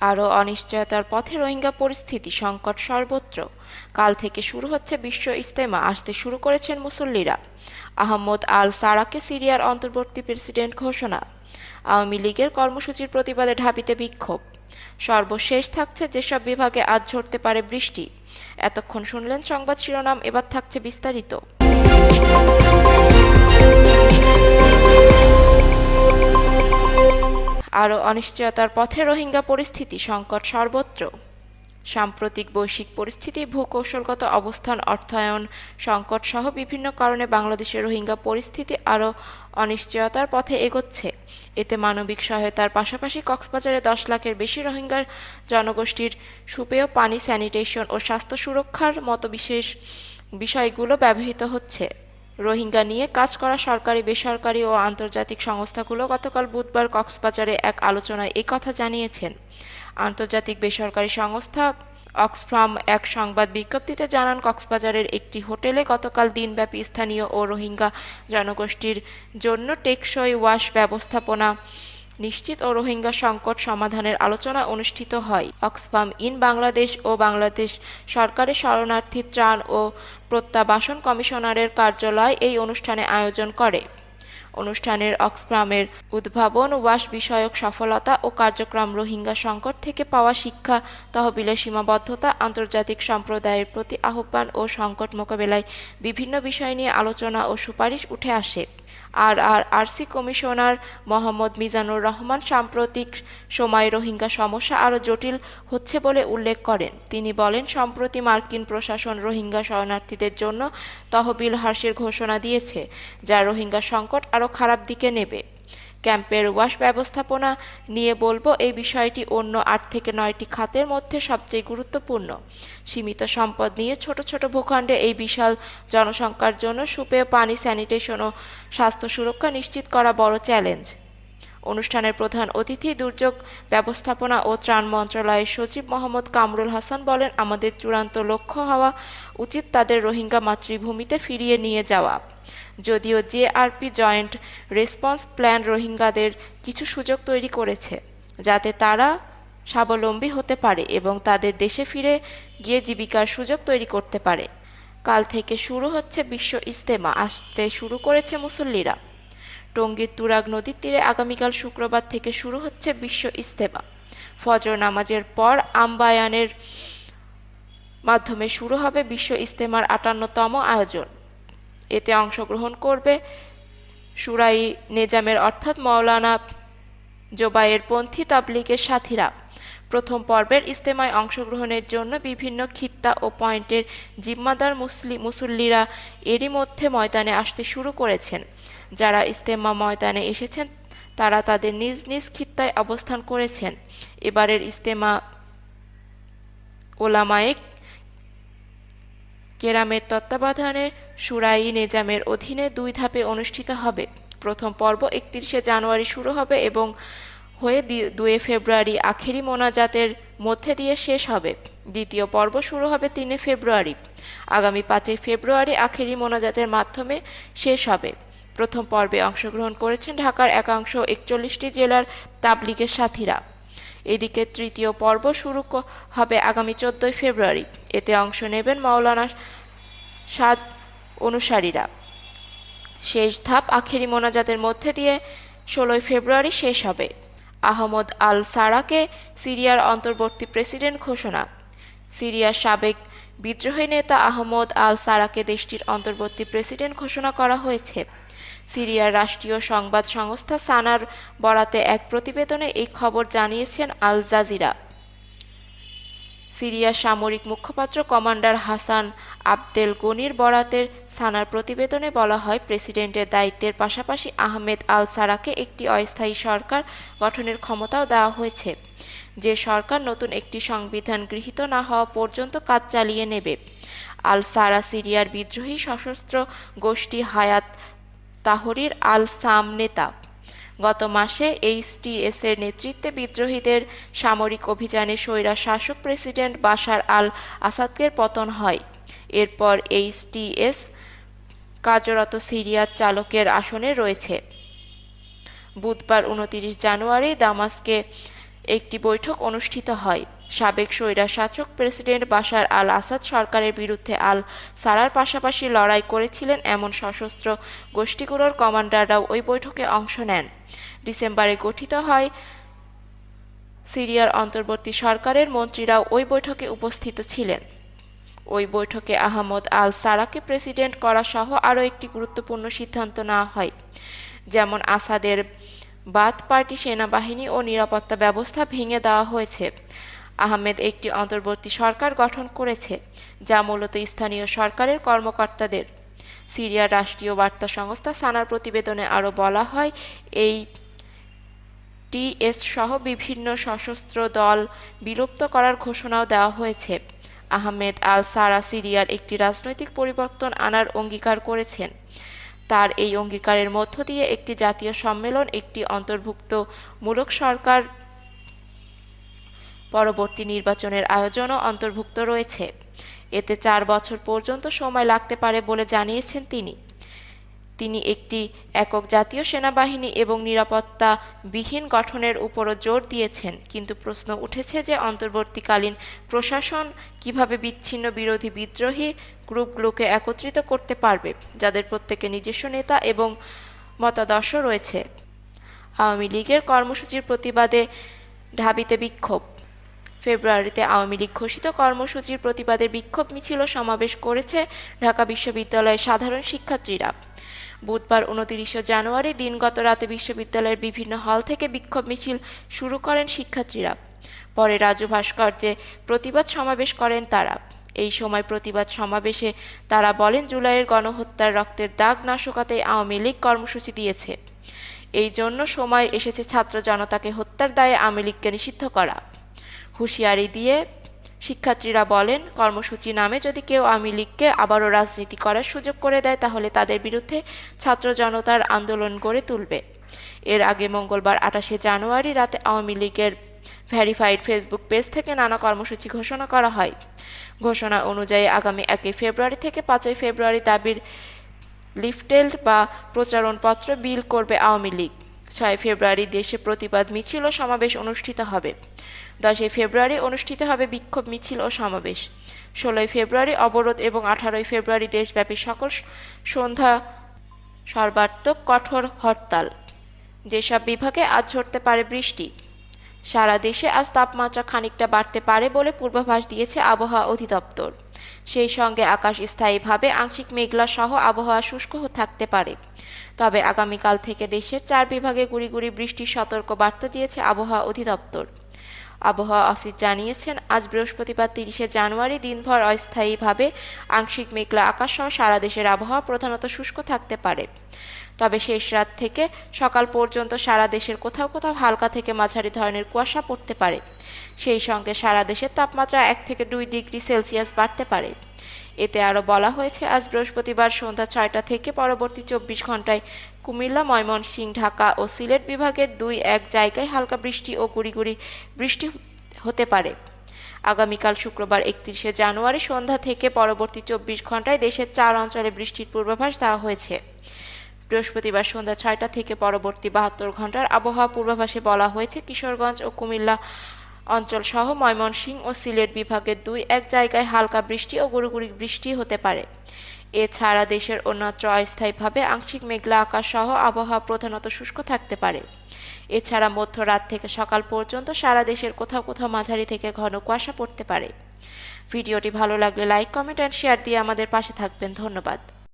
আরও অনিশ্চয়তার পথে রোহিঙ্গা পরিস্থিতি সংকট সর্বত্র। কাল থেকে শুরু হচ্ছে বিশ্ব ইস্তেমা আসতে শুরু করেছেন মুসল্লিরা। আহমদ আল সারাকে সিরিয়ার অন্তর্বর্তী প্রেসিডেন্ট ঘোষণা। আওয়ামী লীগের কর্মসূচির প্রতিবাদে ঢাবিতে বিক্ষোভ। সর্বশেষ থাকছে যেসব বিভাগে আজ ঝরতে পারে বৃষ্টি। এতক্ষণ শুনলেন সংবাদ শিরোনাম, এবার থাকছে বিস্তারিত। আরও অনিশ্চয়তার পথে রোহিঙ্গা পরিস্থিতি সংকট সর্বত্র। সাম্প্রতিক বৈশ্বিক পরিস্থিতি, ভূকৌশলগত অবস্থান, অর্থায়ন সংকট সহ বিভিন্ন কারণে বাংলাদেশের রোহিঙ্গা পরিস্থিতি আরও অনিশ্চয়তার পথে এগোচ্ছে। এতে মানবিক সহায়তার পাশাপাশি কক্সবাজারে দশ লাখের বেশি রোহিঙ্গা জনগোষ্ঠীর সুপেয় পানি, স্যানিটেশন ও স্বাস্থ্য সুরক্ষার মতো বিশেষ বিষয়গুলো ব্যবহৃত হচ্ছে। রোহিঙ্গা নিয়ে কাজ করা সরকারি, বেসরকারি ও আন্তর্জাতিক সংস্থাগুলো গতকাল বুধবার কক্সবাজারে এক আলোচনায় কথা জানিয়েছেন। আন্তর্জাতিক বেসরকারি সংস্থা অক্সফ্রাম এক সংবাদ বিজ্ঞপ্তিতে জানান, কক্সবাজারের একটি হোটেলে গতকাল দিনব্যাপী স্থানীয় ও রোহিঙ্গা জনগোষ্ঠীর জন্য টেকসই ওয়াশ ব্যবস্থাপনা নিশ্চিত ও রোহিঙ্গা সংকট সমাধানের আলোচনা অনুষ্ঠিত হয়। অক্সফাম ইন বাংলাদেশ ও বাংলাদেশ সরকারের শরণার্থী ত্রাণ ও প্রত্যাবাসন কমিশনারের কার্যালয় এই অনুষ্ঠানে আয়োজন করে। অনুষ্ঠানের অক্সফামের উদ্ভাবন, ওয়াশ বিষয়ক সফলতা ও কার্যক্রম রোহিঙ্গা সংকট থেকে পাওয়া শিক্ষা, তহবিলের সীমাবদ্ধতা, আন্তর্জাতিক সম্প্রদায়ের প্রতি আহ্বান ও সংকট মোকাবেলায় বিভিন্ন বিষয় নিয়ে আলোচনা ও সুপারিশ উঠে আসে। R R RC commissioner Mohammad Mizanur Rahman সাম্প্রতিক সময়ে রোহিঙ্গা সমস্যা আরও জটিল হচ্ছে বলে উল্লেখ করেন। তিনি বলেন, সম্প্রতি মার্কিন প্রশাসন রোহিঙ্গা শরণার্থীদের জন্য তহবিল হ্রাসের ঘোষণা দিয়েছে, যা রোহিঙ্গা সংকট আরও খারাপ দিকে নেবে। ক্যাম্পের ওয়াশ ব্যবস্থাপনা নিয়ে বলব, এই বিষয়টি অন্য আট থেকে নয়টি খাতের মধ্যে সবচেয়ে গুরুত্বপূর্ণ। সীমিত সম্পদ নিয়ে ছোট ছোট ভূখণ্ডে এই বিশাল জনসংখ্যার জন্য সুপেয় পানি, স্যানিটেশন ও স্বাস্থ্য সুরক্ষা নিশ্চিত করা বড় চ্যালেঞ্জ। অনুষ্ঠানের প্রধান অতিথি দুর্যোগ ব্যবস্থাপনা ও ত্রাণ মন্ত্রণালয়ের সচিব মোহাম্মদ কামরুল হাসান বলেন, আমাদের চূড়ান্ত লক্ষ্য হওয়া উচিত তাদের রোহিঙ্গা মাতৃভূমিতে ফিরিয়ে নিয়ে যাওয়া। যদিও জেআরপি জয়েন্ট রেসপন্স প্ল্যান রোহিঙ্গাদের কিছু সুযোগ তৈরি করেছে, যাতে তারা স্বাবলম্বী হতে পারে এবং তাদের দেশে ফিরে গিয়ে জীবিকার সুযোগ তৈরি করতে পারে। কাল থেকে শুরু হচ্ছে বিশ্ব ইস্তেমা আসতে শুরু করেছে মুসল্লিরা। টঙ্গীর তুরাগ নদীর তীরে আগামীকাল শুক্রবার থেকে শুরু হচ্ছে বিশ্ব ইস্তেমা ফজর নামাজের পর আম্বায়ানের মাধ্যমে শুরু হবে বিশ্ব ইস্তেমার আটান্নতম আয়োজন। এতে অংশগ্রহণ করবে সুরাই নেজামের, অর্থাৎ মৌলানা জোবাইয়ের পন্থী তাবলিগের সাথীরা। প্রথম পর্বের ইস্তেমায় অংশগ্রহণের জন্য বিভিন্ন খিত্তা ও পয়েন্টের জিম্মাদার মুসলি, মুসল্লিরা এরই মধ্যে ময়দানে আসতে শুরু করেছেন। যারা ইস্তেমা ময়দানে এসেছেন, তারা তাদের নিজ নিজ খিত্তায় অবস্থান করেছেন। এবারের ইস্তেমা ওলামায়েক কেরামের তত্ত্বাবধানে সুরাই নেজামের অধীনে দুই ধাপে অনুষ্ঠিত হবে। প্রথম পর্ব একত্রিশে জানুয়ারি শুরু হবে এবং হয়ে দুয়ে ফেব্রুয়ারি আখেরি মোনাজাতের মধ্যে দিয়ে শেষ হবে। দ্বিতীয় পর্ব শুরু হবে তিনে ফেব্রুয়ারি। আগামী পাঁচই ফেব্রুয়ারি আখেরি মোনাজাতের মাধ্যমে শেষ হবে। প্রথম পর্বে অংশগ্রহণ করেছেন ঢাকার একাংশ একচল্লিশটি জেলার তাবলিগের সাথীরা। এদিকে তৃতীয় পর্ব শুরু হবে আগামী চোদ্দই ফেব্রুয়ারি। এতে অংশ নেবেন মাওলানা সাদ অনুসারীরা। শেষ ধাপ আখেরি মোনাজাতের মধ্যে দিয়ে ষোলোই ফেব্রুয়ারি শেষ হবে। আহমদ আল সারাকে সিরিয়ার অন্তর্বর্তী প্রেসিডেন্ট ঘোষণা। সিরিয়ার সাবেক বিদ্রোহী নেতা আহমদ আল সারাকে দেশটির অন্তর্বর্তী প্রেসিডেন্ট ঘোষণা করা হয়েছে। সিরিয়ার রাষ্ট্রীয় সংবাদ সংস্থা সানার বরাতে এক প্রতিবেদনে এই খবর জানিয়েছেন আল জাজিরা। সিরিয়ার সামরিক মুখপাত্র কমান্ডার হাসান আবদেল গনির বরাতের সানার প্রতিবেদনে বলা হয়, প্রেসিডেন্টের দায়িত্বের পাশাপাশি আহমেদ আল সারাকে একটি অস্থায়ী সরকার গঠনের ক্ষমতাও দেওয়া হয়েছে। যে সরকার নতুন একটি সংবিধান গৃহীত না হওয়া পর্যন্ত কাজ চালিয়ে নেবে। আল সারা সিরিয়ার বিদ্রোহী সশস্ত্র গোষ্ঠী হায়াত তাহরির আল সাম নেতা গত মাসে এইচটিএসের নেতৃত্বে বিদ্রোহীদের সামরিক অভিযানে স্বৈরা শাসক প্রেসিডেন্ট বাশার আল আসাদকের পতন হয়। এরপর এইচটিএস কার্যরত সিরিয়ার চালকের আসনে রয়েছে। বুধবার উনতিরিশ জানুয়ারি দামাসকে একটি বৈঠক অনুষ্ঠিত হয়। সাবেক স্বৈরাশাসক প্রেসিডেন্ট বাশার আল আসাদ সরকারের বিরুদ্ধে আল সারার পাশাপাশি লড়াই করেছিলেন এমন সশস্ত্র গোষ্ঠীগুলোর কমান্ডাররাও ওই বৈঠকে অংশ নেন। ডিসেম্বরে গঠিত হয় সিরিয়ার অন্তর্বর্তী সরকারের মন্ত্রীরাও ওই বৈঠকে উপস্থিত ছিলেন। ওই বৈঠকে আহমদ আল সারাকে প্রেসিডেন্ট করা সহ আরও একটি গুরুত্বপূর্ণ সিদ্ধান্ত নেওয়া হয়, যেমন আসাদের বাথ পার্টি সেনাবাহিনী ও নিরাপত্তা ব্যবস্থা ভেঙে দেওয়া হয়েছে। আহমেদ একটি অন্তর্বর্তী সরকার গঠন করেছে, যা মূলত স্থানীয় সরকারের কর্মকর্তাদের। সিরিয়ার রাষ্ট্রীয় বার্তা সংস্থা সানার প্রতিবেদনে আরও বলা হয়, এই টিএস সহ বিভিন্ন সশস্ত্র দল বিলুপ্ত করার ঘোষণাও দেওয়া হয়েছে। আহমেদ আল সারা সিরিয়ার একটি রাজনৈতিক পরিবর্তন আনার অঙ্গীকার করেছেন। তার এই অঙ্গীকারের মধ্য দিয়ে একটি জাতীয় সম্মেলন, একটি অন্তর্ভুক্তমূলক সরকার পরবর্তী নির্বাচনের আয়োজনও অন্তর্ভুক্ত রয়েছে। এতে চার বছর পর্যন্ত সময় লাগতে পারে বলে জানিয়েছেন তিনি। তিনি একটি একক জাতীয় সেনাবাহিনী এবং নিরাপত্তা বিহীন গঠনের উপরও জোর দিয়েছেন, কিন্তু প্রশ্ন উঠেছে যে অন্তর্বর্তীকালীন প্রশাসন কীভাবে বিচ্ছিন্ন বিরোধী বিদ্রোহী গ্রুপগুলোকে একত্রিত করতে পারবে, যাদের প্রত্যেকে নিজস্ব নেতা এবং মতাদর্শ রয়েছে। আওয়ামী লীগের কর্মসূচির প্রতিবাদে ঢাবিতে বিক্ষোভ। ফেব্রুয়ারিতে আওয়ামী লীগ ঘোষিত কর্মসূচির প্রতিবাদে বিক্ষোভ মিছিল সমাবেশ করেছে ঢাকা বিশ্ববিদ্যালয়ের সাধারণ শিক্ষার্থীরা। বুধবার উনতিরিশে জানুয়ারি দিনগত রাতে বিশ্ববিদ্যালয়ের বিভিন্ন হল থেকে বিক্ষোভ মিছিল শুরু করেন শিক্ষার্থীরা। পরে রাজু ভাস্কর্যে প্রতিবাদ সমাবেশ করেন তারা। এই সময় প্রতিবাদ সমাবেশে তারা বলেন, জুলাইয়ের গণহত্যার রক্তের দাগ না শুকাতে আওয়ামী লীগ কর্মসূচি দিয়েছে। এই জন্য সময় এসেছে ছাত্র জনতাকে হত্যার দায়ে আওয়ামী লীগকে নিষিদ্ধ করা। হুঁশিয়ারি দিয়ে শিক্ষার্থীরা বলেন, কর্মসূচি নামে যদি কেউ আওয়ামী লীগকে আবারও রাজনীতি করার সুযোগ করে দেয়, তাহলে তাদের বিরুদ্ধে ছাত্র জনতার আন্দোলন গড়ে তুলবে। এর আগে মঙ্গলবার আঠাশে জানুয়ারি রাতে আওয়ামী লীগের ভ্যারিফাইড ফেসবুক পেজ থেকে নানা কর্মসূচি ঘোষণা করা হয়। ঘোষণা অনুযায়ী আগামী একই ফেব্রুয়ারি থেকে পাঁচই ফেব্রুয়ারি দাবির লিফটেল্ড বা প্রচারণপত্র বিল করবে আওয়ামী লীগ। ছয় ফেব্রুয়ারি দেশে প্রতিবাদ মিছিল ও সমাবেশ অনুষ্ঠিত হবে। দশই ফেব্রুয়ারি অনুষ্ঠিত হবে বিক্ষোভ মিছিল ও সমাবেশ। ষোলোই ফেব্রুয়ারি অবরোধ এবং আঠারোই ফেব্রুয়ারি দেশব্যাপী সকল সন্ধ্যা সর্বাত্মক কঠোর হরতাল। যেসব বিভাগে আজ ঝরতে পারে বৃষ্টি, সারা দেশে আজ তাপমাত্রা খানিকটা বাড়তে পারে বলে পূর্বাভাস দিয়েছে আবহাওয়া অধিদপ্তর। সেই সঙ্গে আকাশ স্থায়ীভাবে আংশিক মেঘলা সহ আবহাওয়া শুষ্ক থাকতে পারে। তবে আগামীকাল থেকে দেশের চার বিভাগে গুড়ি গুড়ি বৃষ্টির সতর্ক বার্তা দিয়েছে আবহাওয়া অধিদপ্তর। আবহাওয়া অফিস জানিয়েছেন, আজ বৃহস্পতিবার তিরিশে জানুয়ারি দিনভর অস্থায়ীভাবে আংশিক মেঘলা আকাশ সহ সারা দেশের আবহাওয়া প্রধানত শুষ্ক থাকতে পারে। তবে শেষ রাত থেকে সকাল পর্যন্ত সারা দেশের কোথাও কোথাও হালকা থেকে মাঝারি ধরনের কুয়াশা পড়তে পারে। সেই সঙ্গে সারা দেশের তাপমাত্রা এক থেকে দুই ডিগ্রি সেলসিয়াস বাড়তে পারে। এতে আরও বলা হয়েছে, আজ বৃহস্পতিবার সন্ধ্যা ছয়টা থেকে পরবর্তী চব্বিশ ঘন্টায় কুমিল্লা, ময়মনসিংহ, ঢাকা ও সিলেট বিভাগের দুই এক জায়গায় হালকা বৃষ্টি ও গুড়ি বৃষ্টি হতে পারে। আগামীকাল শুক্রবার একত্রিশে জানুয়ারি সন্ধ্যা থেকে পরবর্তী চব্বিশ ঘন্টায় দেশের চার অঞ্চলে বৃষ্টির পূর্বাভাস দেওয়া হয়েছে। বৃহস্পতিবার সন্ধ্যা ছয়টা থেকে পরবর্তী বাহাত্তর ঘণ্টার আবহাওয়া পূর্বাভাসে বলা হয়েছে, কিশোরগঞ্জ ও কুমিল্লা অঞ্চল সহ ময়মনসিংহ ও সিলেট বিভাগের দুই এক জায়গায় হালকা বৃষ্টি ও গুড়িগুড়ি বৃষ্টি হতে পারে। এছাড়া দেশের অন্যত্র অস্থায়ীভাবে আংশিক মেঘলা আকাশ সহ আবহাওয়া প্রধানত শুষ্ক থাকতে পারে। এছাড়া মধ্যরাত থেকে সকাল পর্যন্ত সারা দেশের কোথাও কোথাও মাঝারি থেকে ঘন কুয়াশা পড়তে পারে। ভিডিওটি ভালো লাগলে লাইক, কমেন্ট অ্যান্ড শেয়ার দিয়ে আমাদের পাশে থাকবেন। ধন্যবাদ।